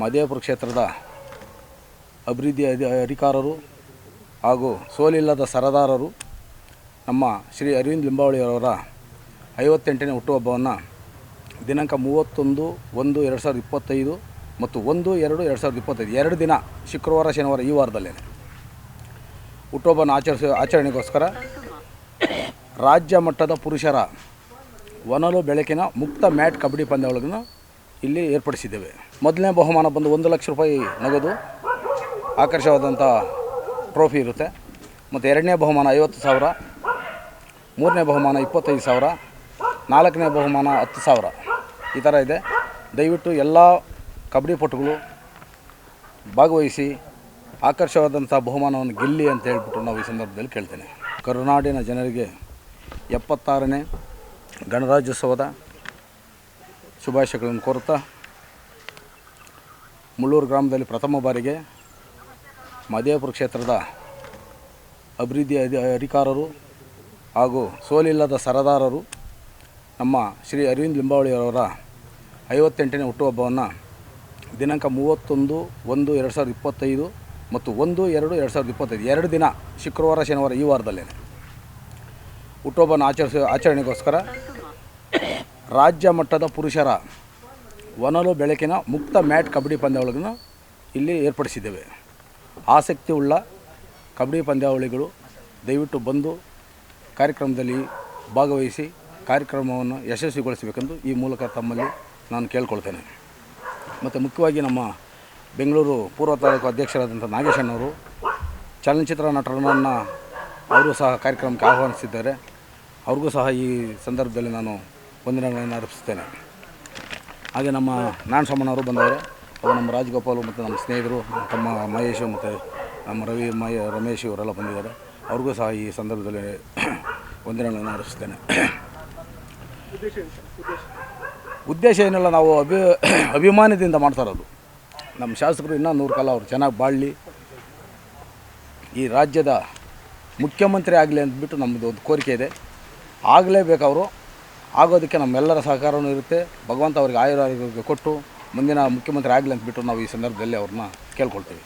ಮಹದೇವಪುರ ಕ್ಷೇತ್ರದ ಅಭಿವೃದ್ಧಿ ಅಧಿ, ಅಧಿಕಾರರು ಹಾಗೂ ಸೋಲಿಲ್ಲದ ಸರದಾರರು ನಮ್ಮ ಶ್ರೀ ಅರವಿಂದ್ ಲಿಂಬಾವಳಿಯವರ ಐವತ್ತೆಂಟನೇ ಹುಟ್ಟುಹಬ್ಬವನ್ನು ದಿನಾಂಕ ಮೂವತ್ತೊಂದು ಒಂದು ಎರಡು ಸಾವಿರದ ಇಪ್ಪತ್ತೈದು ಮತ್ತು ಒಂದು ಎರಡು ಎರಡು ಸಾವಿರದ ಇಪ್ಪತ್ತೈದು, ಎರಡು ದಿನ ಶುಕ್ರವಾರ, ಶನಿವಾರ ಈ ವಾರದಲ್ಲೇ. ಹುಟ್ಟುಹಬ್ಬನ ಆಚರಿಸ, ಆಚರಣೆಗೋಸ್ಕರ ರಾಜ್ಯ ಮಟ್ಟದ ಪುರುಷರ ಒನಲು ಬೆಳಕಿನ ಮುಕ್ತ ಮ್ಯಾಟ್ ಕಬಡ್ಡಿ ಪಂದ್ಯಾವಳಿಯನ್ನು ಇಲ್ಲಿ ಏರ್ಪಡಿಸಿದ್ದೇವೆ. ಮೊದಲನೇ ಬಹುಮಾನ ಬಂದು ಒಂದು ಲಕ್ಷ ರೂಪಾಯಿ ನಗದು. ಆಕರ್ಷವಾದಂಥ ಟ್ರೋಫಿ ಇರುತ್ತೆ. ಮತ್ತು ಎರಡನೇ ಬಹುಮಾನ ಐವತ್ತು ಸಾವಿರ. ಮೂರನೇ ಬಹುಮಾನ ಇಪ್ಪತ್ತೈದು ಸಾವಿರ. ನಾಲ್ಕನೇ ಬಹುಮಾನ ಹತ್ತು ಸಾವಿರ. ಈ ಥರ ಇದೆ. ದಯವಿಟ್ಟು ಎಲ್ಲ ಕಬಡ್ಡಿ ಪಟುಗಳು ಭಾಗವಹಿಸಿ ಆಕರ್ಷವಾದಂಥ ಬಹುಮಾನವನ್ನು ಗೆಲ್ಲಿ ಅಂತ ಹೇಳ್ಬಿಟ್ಟು ನಾವು ಈ ಸಂದರ್ಭದಲ್ಲಿ ಕೇಳ್ತೇನೆ. ಕರುನಾಡಿನ ಜನರಿಗೆ ಎಪ್ಪತ್ತಾರನೇ ಗಣರಾಜ್ಯೋತ್ಸವದ ಶುಭಾಶಯಗಳನ್ನು ಕೋರುತ್ತಾ ಮುಳ್ಳೂರು ಗ್ರಾಮದಲ್ಲಿ ಪ್ರಥಮ ಬಾರಿಗೆ ಮಹದೇವಪುರ ಕ್ಷೇತ್ರದ ಅಭಿವೃದ್ಧಿ ಅಧಿ, ಅಧಿಕಾರರು ಹಾಗೂ ಸೋಲಿಲ್ಲದ ಸರದಾರರು ನಮ್ಮ ಶ್ರೀ ಅರವಿಂದ್ ಲಿಂಬಾವಳಿಯವರ ಐವತ್ತೆಂಟನೇ ಹುಟ್ಟುಹಬ್ಬವನ್ನು ದಿನಾಂಕ ಮೂವತ್ತೊಂದು ಒಂದು ಎರಡು ಸಾವಿರದ ಇಪ್ಪತ್ತೈದು ಮತ್ತು ಒಂದು ಎರಡು ಎರಡು ಸಾವಿರದ ಇಪ್ಪತ್ತೈದು, ಎರಡು ದಿನ ಶುಕ್ರವಾರ, ಶನಿವಾರ ಈ ವಾರದಲ್ಲೇ ಹುಟ್ಟುಹಬ್ಬನ ಆಚರಿಸ ಆಚರಣೆಗೋಸ್ಕರ ರಾಜ್ಯ ಮಟ್ಟದ ಪುರುಷರ ಒನಲು ಬೆಳಕಿನ ಮುಕ್ತ ಮ್ಯಾಟ್ ಕಬಡ್ಡಿ ಪಂದ್ಯಾವಳಿಗಳನ್ನು ಇಲ್ಲಿ ಏರ್ಪಡಿಸಿದ್ದೇವೆ. ಆಸಕ್ತಿ ಉಳ್ಳ ಕಬಡ್ಡಿ ಪಂದ್ಯಾವಳಿಗಳು ದಯವಿಟ್ಟು ಬಂದು ಕಾರ್ಯಕ್ರಮದಲ್ಲಿ ಭಾಗವಹಿಸಿ ಕಾರ್ಯಕ್ರಮವನ್ನು ಯಶಸ್ವಿಗೊಳಿಸಬೇಕೆಂದು ಈ ಮೂಲಕ ತಮ್ಮಲ್ಲಿ ನಾನು ಕೇಳ್ಕೊಳ್ತೇನೆ. ಮತ್ತು ಮುಖ್ಯವಾಗಿ ನಮ್ಮ ಬೆಂಗಳೂರು ಪೂರ್ವ ತಾಲೂಕು ಅಧ್ಯಕ್ಷರಾದಂಥ ನಾಗೇಶಣ್ಣವರು ಚಲನಚಿತ್ರ ನಟರನ್ನು ಅವರು ಸಹ ಕಾರ್ಯಕ್ರಮಕ್ಕೆ ಆಹ್ವಾನಿಸಿದ್ದಾರೆ. ಅವ್ರಿಗೂ ಸಹ ಈ ಸಂದರ್ಭದಲ್ಲಿ ನಾನು ವಂದನೆಗಳನ್ನು ಅರ್ಪಿಸ್ತೇನೆ ಹಾಗೆ ನಮ್ಮ ನಾಣಸಮ್ಮನವರು ಬಂದವರು ಅವರು ನಮ್ಮ ರಾಜಗೋಪಾಲು ಮತ್ತು ನಮ್ಮ ಸ್ನೇಹಿತರು, ತಮ್ಮ ಮಹೇಶ್ ಮತ್ತು ನಮ್ಮ ರವಿ ಮಯ ರಮೇಶ್ ಇವರೆಲ್ಲ ಬಂದಿದ್ದಾರೆ. ಅವ್ರಿಗೂ ಸಹ ಈ ಸಂದರ್ಭದಲ್ಲಿ ವಂದನೆಗಳನ್ನು ಅರ್ಪಿಸ್ತೇನೆ ಉದ್ದೇಶ ಏನಿಲ್ಲ, ನಾವು ಅಭಿ, ಅಭಿಮಾನದಿಂದ ಮಾಡ್ತಾ ಇರೋದು. ನಮ್ಮ ಶಾಸಕರು ಇನ್ನೂ ನೂರು ಕಾಲ ಅವರು ಚೆನ್ನಾಗಿ ಬಾಳಲಿ. ಈ ರಾಜ್ಯದ ಮುಖ್ಯಮಂತ್ರಿ ಆಗಲಿ ಅಂದ್ಬಿಟ್ಟು ನಮ್ಮದು ಒಂದು ಕೋರಿಕೆ ಇದೆ. ಆಗಲೇಬೇಕು ಅವರು. ಆಗೋದಕ್ಕೆ ನಮ್ಮೆಲ್ಲರ ಸಹಕಾರವೂ ಇರುತ್ತೆ. ಭಗವಂತ ಅವರಿಗೆ ಆಯುರಾರೋಗ್ಯ ಕೊಟ್ಟು ಮುಂದಿನ ಮುಖ್ಯಮಂತ್ರಿ ಆಗಲಿ ಬಿಟ್ಟು ನಾವು ಈ ಸಂದರ್ಭದಲ್ಲಿ ಅವ್ರನ್ನ ಕೇಳ್ಕೊಳ್ತೀವಿ.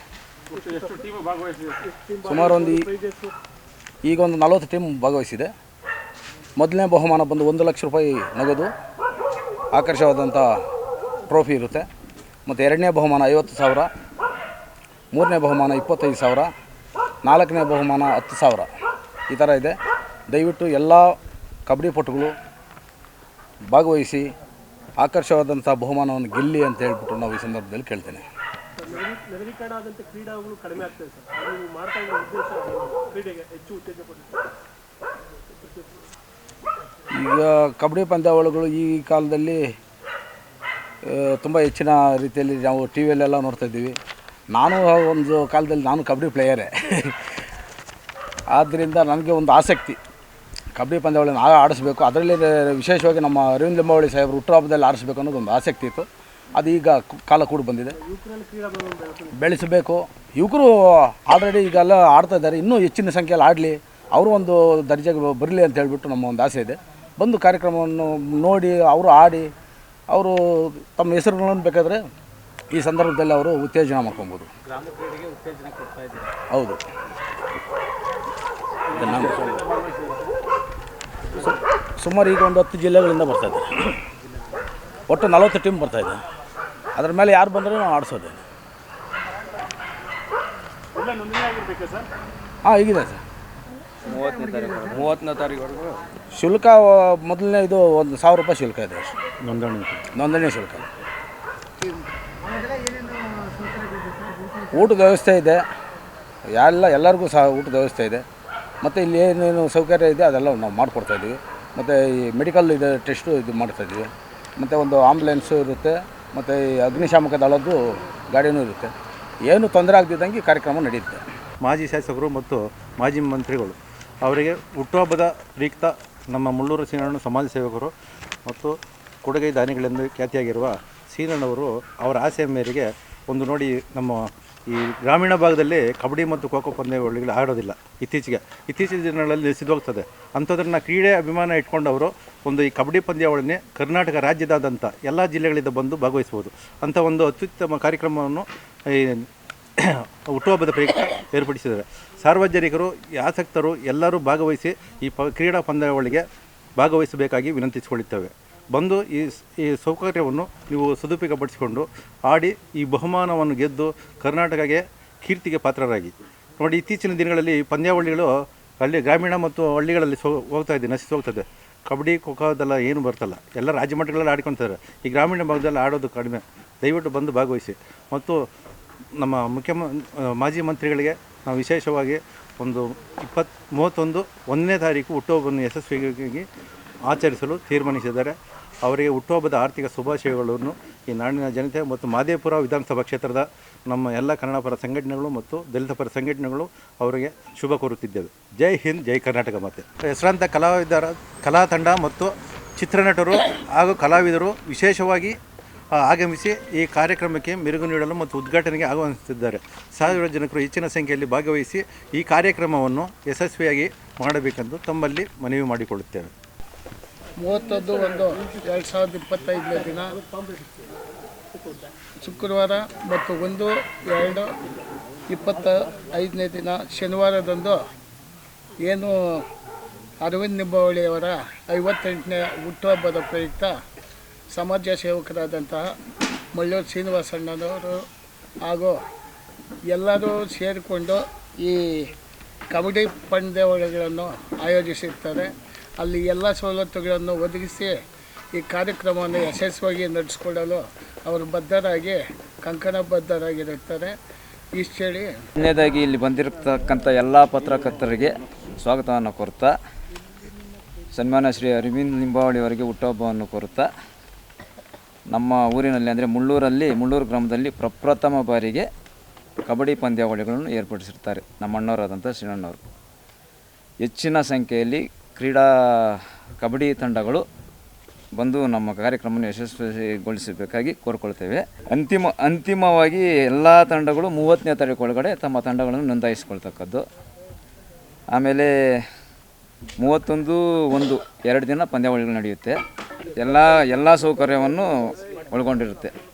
ಸುಮಾರು ಒಂದು ಈಗ ಒಂದು ನಲವತ್ತು ಟೀಮ್ ಭಾಗವಹಿಸಿದೆ. ಮೊದಲನೇ ಬಹುಮಾನ ಬಂದು ಒಂದು ಲಕ್ಷ ರೂಪಾಯಿ ನಗದು. ಆಕರ್ಷವಾದಂಥ ಟ್ರೋಫಿ ಇರುತ್ತೆ. ಮತ್ತು ಎರಡನೇ ಬಹುಮಾನ ಐವತ್ತು ಸಾವಿರ. ಮೂರನೇ ಬಹುಮಾನ ಇಪ್ಪತ್ತೈದು ಸಾವಿರ. ನಾಲ್ಕನೇ ಬಹುಮಾನ ಹತ್ತು ಸಾವಿರ. ಈ ಥರ ಇದೆ. ದಯವಿಟ್ಟು ಎಲ್ಲ ಕಬಡ್ಡಿ ಪಟುಗಳು ಭಾಗವಹಿಸಿ ಆಕರ್ಷವಾದಂಥ ಬಹುಮಾನವನ್ನು ಗೆಲ್ಲಿ ಅಂತ ಹೇಳ್ಬಿಟ್ಟು ನಾವು ಈ ಸಂದರ್ಭದಲ್ಲಿ ಕೇಳ್ತೇನೆ. ಈಗ ಕಬಡ್ಡಿ ಪಂದ್ಯಾವಳಿಗಳು ಈ ಕಾಲದಲ್ಲಿ ತುಂಬ ಹೆಚ್ಚಿನ ರೀತಿಯಲ್ಲಿ ನಾವು ಟಿ ವಿಯಲ್ಲೆಲ್ಲ ನೋಡ್ತಾ ಇದ್ದೀವಿ. ನಾನು ಒಂದು ಕಾಲದಲ್ಲಿ ನಾನು ಕಬಡ್ಡಿ ಪ್ಲೇಯರೇ. ಆದ್ದರಿಂದ ನನಗೆ ಒಂದು ಆಸಕ್ತಿ. ಕಬಡ್ಡಿ ಪಂದ್ಯಾವಳಿಯನ್ನು ಆ ಆಡಿಸ್ಬೇಕು. ಅದರಲ್ಲಿ ವಿಶೇಷವಾಗಿ ನಮ್ಮ ಅರವಿಂದ್ ಲಿಂಬಾವಳಿ ಸಾಹೇಬರು ಹುಟ್ಟುಹಬ್ಬದಲ್ಲಿ ಆಡಿಸ್ಬೇಕು ಅನ್ನೋದು ಒಂದು ಆಸಕ್ತಿ ಇತ್ತು. ಅದು ಈಗ ಕಾಲ ಕೂಡ ಬಂದಿದೆ. ಬೆಳೆಸಬೇಕು. ಯುವಕರು ಆಲ್ರೆಡಿ ಈಗೆಲ್ಲ ಆಡ್ತಾ ಇದ್ದಾರೆ. ಇನ್ನೂ ಹೆಚ್ಚಿನ ಸಂಖ್ಯೆಯಲ್ಲಿ ಆಡಲಿ. ಅವರು ಒಂದು ದರ್ಜೆಗೆ ಬರಲಿ ಅಂತ ಹೇಳಿಬಿಟ್ಟು ನಮ್ಮ ಒಂದು ಆಸೆ ಇದೆ. ಬಂದು ಕಾರ್ಯಕ್ರಮವನ್ನು ನೋಡಿ ಅವರು ಆಡಿ, ಅವರು ತಮ್ಮ ಹೆಸರುಗಳನ್ನು ಬೇಕಾದರೆ ಈ ಸಂದರ್ಭದಲ್ಲಿ ಅವರು ಉತ್ತೇಜನ ಮಾಡ್ಕೊಬೋದು. ಹೌದು. ಸುಮಾರು ಈಗ ಒಂದು ಹತ್ತು ಜಿಲ್ಲೆಗಳಿಂದ ಬರ್ತಾಯಿದೆ ಒಟ್ಟು ನಲವತ್ತು ಟೀಮ್ ಬರ್ತಾಯಿದೆ ಇದೆ. ಅದ್ರ ಮೇಲೆ ಯಾರು ಬಂದರೂ ನಾವು ಆಡಿಸೋದೆ. ಹಾಂ ಈಗಿದೆ ಸರ್. ಮೂವತ್ತನೇ ತಾರೀಕು ಮೂವತ್ತನೇ ತಾರೀಕು ಶುಲ್ಕ ಮೊದಲನೇ ಇದು ಒಂದು ಸಾವಿರ ರೂಪಾಯಿ ಶುಲ್ಕ ಇದೆ. ಅಷ್ಟೇ ನೋಂದಣಿ. ನೋಂದಣಿ ಶುಲ್ಕ. ಊಟದ ವ್ಯವಸ್ಥೆ ಇದೆ. ಎಲ್ಲ ಎಲ್ಲರಿಗೂ ಸಹ ಊಟದ ವ್ಯವಸ್ಥೆ ಇದೆ. ಮತ್ತು ಇಲ್ಲಿ ಏನೇನು ಸೌಕರ್ಯ ಇದೆ ಅದೆಲ್ಲ ನಾವು ಮಾಡಿಕೊಡ್ತಾ ಇದ್ದೀವಿ ಮತ್ತು ಈ ಮೆಡಿಕಲ್ ಇದು ಟೆಸ್ಟು ಇದು ಮಾಡ್ತಾ ಇದ್ದೀವಿ ಮತ್ತು ಒಂದು ಆಂಬುಲೆನ್ಸು ಇರುತ್ತೆ. ಮತ್ತು ಈ ಅಗ್ನಿಶಾಮಕ ದಳದ್ದು ಗಾಡಿನೂ ಇರುತ್ತೆ. ಏನು ತೊಂದರೆ ಆಗದಿದ್ದಂಗೆ ಕಾರ್ಯಕ್ರಮ ನಡೆಯುತ್ತೆ ಮಾಜಿ ಶಾಸಕರು ಮತ್ತು ಮಾಜಿ ಮಂತ್ರಿಗಳು, ಅವರಿಗೆ ಹುಟ್ಟುಹಬ್ಬದ ಪ್ರಯುಕ್ತ ನಮ್ಮ ಮುಳ್ಳೂರು ಸೀನಣ್ಣ ಸಮಾಜ ಸೇವಕರು ಮತ್ತು ಕೊಡುಗೈ ದಾನಿಗಳೆಂದು ಖ್ಯಾತಿಯಾಗಿರುವ ಸೀನಣ್ಣವರು ಅವರ ಆಸೆಯ ಮೇರೆಗೆ ಒಂದು ನೋಡಿ ನಮ್ಮ ಈ ಗ್ರಾಮೀಣ ಭಾಗದಲ್ಲಿ ಕಬಡ್ಡಿ ಮತ್ತು ಖೋ ಖೋ ಪಂದ್ಯಾವಳಿಗಳು ಆಡೋದಿಲ್ಲ. ಇತ್ತೀಚೆಗೆ, ಇತ್ತೀಚಿನ ದಿನಗಳಲ್ಲಿ ಸಿದ್ದೋಗ್ತದೆ ಅಂಥದ್ರನ್ನ ಕ್ರೀಡೆ ಅಭಿಮಾನ ಇಟ್ಕೊಂಡವರು ಒಂದು ಈ ಕಬಡ್ಡಿ ಪಂದ್ಯಾವಳಿನೇ ಕರ್ನಾಟಕ ರಾಜ್ಯದಾದಂಥ ಎಲ್ಲ ಜಿಲ್ಲೆಗಳಿಂದ ಬಂದು ಭಾಗವಹಿಸ್ಬೋದು ಅಂಥ ಒಂದು ಅತ್ಯುತ್ತಮ ಕಾರ್ಯಕ್ರಮವನ್ನು ಈ ಹುಟ್ಟುಹಬ್ಬದ ಪ್ರಯುಕ್ತ ಏರ್ಪಡಿಸಿದ್ದಾರೆ. ಸಾರ್ವಜನಿಕರು, ಆಸಕ್ತರು ಎಲ್ಲರೂ ಭಾಗವಹಿಸಿ ಈ ಪ, ಕ್ರೀಡಾ ಪಂದ್ಯಾವಳಿಗೆ ಭಾಗವಹಿಸಬೇಕಾಗಿ ವಿನಂತಿಸಿಕೊಳ್ಳುತ್ತೇವೆ. ಬಂದು ಈ ಈ ಸೌಕರ್ಯವನ್ನು ನೀವು ಸದುಪಯೋಗಪಡಿಸಿಕೊಂಡು ಆಡಿ ಈ ಬಹುಮಾನವನ್ನು ಗೆದ್ದು ಕರ್ನಾಟಕಕ್ಕೆ ಕೀರ್ತಿಗೆ ಪಾತ್ರರಾಗಿ. ನೋಡಿ, ಇತ್ತೀಚಿನ ದಿನಗಳಲ್ಲಿ ಪಂದ್ಯಾವಳಿಗಳು ಅಲ್ಲಿ ಗ್ರಾಮೀಣ ಮತ್ತು ಹಳ್ಳಿಗಳಲ್ಲಿ ಸೋ, ಹೋಗ್ತಾ ಇದೆ, ನಶಿಸಿ ಹೋಗ್ತದೆ ಕಬಡ್ಡಿ, ಖೋ ಖೋದೆಲ್ಲ ಏನು ಬರ್ತಲ್ಲ. ಎಲ್ಲ ರಾಜ್ಯ ಮಟ್ಟಗಳಲ್ಲಿ ಆಡ್ಕೊತಾರೆ. ಈ ಗ್ರಾಮೀಣ ಭಾಗದಲ್ಲಿ ಆಡೋದು ಕಡಿಮೆ. ದಯವಿಟ್ಟು ಬಂದು ಭಾಗವಹಿಸಿ. ಮತ್ತು ನಮ್ಮ ಮುಖ್ಯಮ ಮಾಜಿ ಮಂತ್ರಿಗಳಿಗೆ ನಾವು ವಿಶೇಷವಾಗಿ ಒಂದು ಇಪ್ಪತ್ತು ಮೂವತ್ತೊಂದು ಒಂದನೇ ತಾರೀಕು ಹುಟ್ಟುಹಬ್ಬವನ್ನು ಯಶಸ್ವಿಯಾಗಿ ಆಚರಿಸಲು ತೀರ್ಮಾನಿಸಿದ್ದಾರೆ. ಅವರಿಗೆ ಹುಟ್ಟುಹಬ್ಬದ ಆರ್ಥಿಕ ಶುಭಾಶಯಗಳನ್ನು ಈ ನಾಡಿನ ಜನತೆ ಮತ್ತು ಮಾದೇಪುರ ವಿಧಾನಸಭಾ ಕ್ಷೇತ್ರದ ನಮ್ಮ ಎಲ್ಲ ಕನ್ನಡ ಪರ ಸಂಘಟನೆಗಳು ಮತ್ತು ದಲಿತ ಪರ ಸಂಘಟನೆಗಳು ಅವರಿಗೆ ಶುಭ ಕೋರುತ್ತಿದ್ದೇವೆ. ಜೈ ಹಿಂದ್, ಜೈ ಕರ್ನಾಟಕ ಮತ್ತೆ. ಹೆಸರಾಂತ ಕಲಾವಿದರ, ಕಲಾ ತಂಡ ಮತ್ತು ಚಿತ್ರನಟರು ಹಾಗೂ ಕಲಾವಿದರು ವಿಶೇಷವಾಗಿ ಆಗಮಿಸಿ ಈ ಕಾರ್ಯಕ್ರಮಕ್ಕೆ ಮೆರುಗು ನೀಡಲು ಮತ್ತು ಉದ್ಘಾಟನೆಗೆ ಆಗಮಿಸುತ್ತಿದ್ದಾರೆ ಸಾವಿರ ಜನರು ಹೆಚ್ಚಿನ ಸಂಖ್ಯೆಯಲ್ಲಿ ಭಾಗವಹಿಸಿ ಈ ಕಾರ್ಯಕ್ರಮವನ್ನು ಯಶಸ್ವಿಯಾಗಿ ಮಾಡಬೇಕೆಂದು ತಮ್ಮಲ್ಲಿ ಮನವಿ ಮಾಡಿಕೊಳ್ಳುತ್ತೇವೆ. ಮೂವತ್ತೊಂದು ಒಂದು ಎರಡು ಸಾವಿರದ ಇಪ್ಪತ್ತೈದನೇ ದಿನ. ಶುಕ್ರವಾರ ಮತ್ತು ಒಂದು, ಎರಡು, ಇಪ್ಪತ್ತ ಐದನೇ ದಿನ ಶನಿವಾರದಂದು ಏನು ಅರವಿಂದ್ ನಿಂಬಾವಳಿಯವರ ಐವತ್ತೆಂಟನೇ ಹುಟ್ಟುಹಬ್ಬದ ಪ್ರಯುಕ್ತ ಸಮಾಜ ಸೇವಕರಾದಂತಹ ಮಳ್ಳೂರು ಶ್ರೀನಿವಾಸಣ್ಣನವರು ಹಾಗೂ ಎಲ್ಲರೂ ಸೇರಿಕೊಂಡು ಈ ಕಬಡ್ಡಿ ಪಂದ್ಯಾವಳಿಗಳನ್ನು ಆಯೋಜಿಸಿರ್ತಾರೆ. ಅಲ್ಲಿ ಎಲ್ಲ ಸವಲತ್ತುಗಳನ್ನು ಒದಗಿಸಿ ಈ ಕಾರ್ಯಕ್ರಮವನ್ನು ಯಶಸ್ವಿಯಾಗಿ ನಡೆಸ್ಕೊಳ್ಳಲು ಅವರು ಬದ್ಧರಾಗಿ, ಕಂಕಣಬದ್ಧರಾಗಿರುತ್ತಾರೆ. ಇಷ್ಟು ಹೇಳಿ. ಮೊದಲನೇದಾಗಿ ಇಲ್ಲಿ ಬಂದಿರತಕ್ಕಂಥ ಎಲ್ಲ ಪತ್ರಕರ್ತರಿಗೆ ಸ್ವಾಗತವನ್ನು ಕೋರುತ್ತಾ ಸನ್ಮಾನ ಶ್ರೀ ಅರವಿಂದ್ ಲಿಂಬಾವಳಿ ಅವರಿಗೆ ಹುಟ್ಟುಹಬ್ಬವನ್ನು ಕೋರುತ್ತಾ, ನಮ್ಮ ಊರಿನಲ್ಲಿ ಅಂದರೆ ಮುಳ್ಳೂರಲ್ಲಿ, ಮುಳ್ಳೂರು ಗ್ರಾಮದಲ್ಲಿ ಪ್ರಪ್ರಥಮ ಬಾರಿಗೆ ಕಬಡ್ಡಿ ಪಂದ್ಯಾವಳಿಗಳನ್ನು ಏರ್ಪಡಿಸಿರ್ತಾರೆ. ನಮ್ಮ ಅಣ್ಣವರಾದಂಥ ಶ್ರೀನಣ್ಣವರು. ಹೆಚ್ಚಿನ ಸಂಖ್ಯೆಯಲ್ಲಿ ಕ್ರೀಡಾ ಕಬಡ್ಡಿ ತಂಡಗಳು ಬಂದು ನಮ್ಮ ಕಾರ್ಯಕ್ರಮವನ್ನು ಯಶಸ್ವಿಗೊಳಿಸಬೇಕಾಗಿ ಕೋರ್ಕೊಳ್ತೇವೆ. ಅಂತಿಮ, ಅಂತಿಮವಾಗಿ ಎಲ್ಲ ತಂಡಗಳು ಮೂವತ್ತನೇ ತಾರೀಕು ಒಳಗಡೆ ತಮ್ಮ ತಂಡಗಳನ್ನು ನೋಂದಾಯಿಸಿಕೊಳ್ತಕ್ಕದ್ದು. ಆಮೇಲೆ ಮೂವತ್ತೊಂದು, ಒಂದು, ಎರಡು ದಿನ ಪಂದ್ಯಾವಳಿಗಳು ನಡೆಯುತ್ತೆ. ಎಲ್ಲ ಎಲ್ಲ ಸೌಕರ್ಯವನ್ನು ಒಳಗೊಂಡಿರುತ್ತೆ.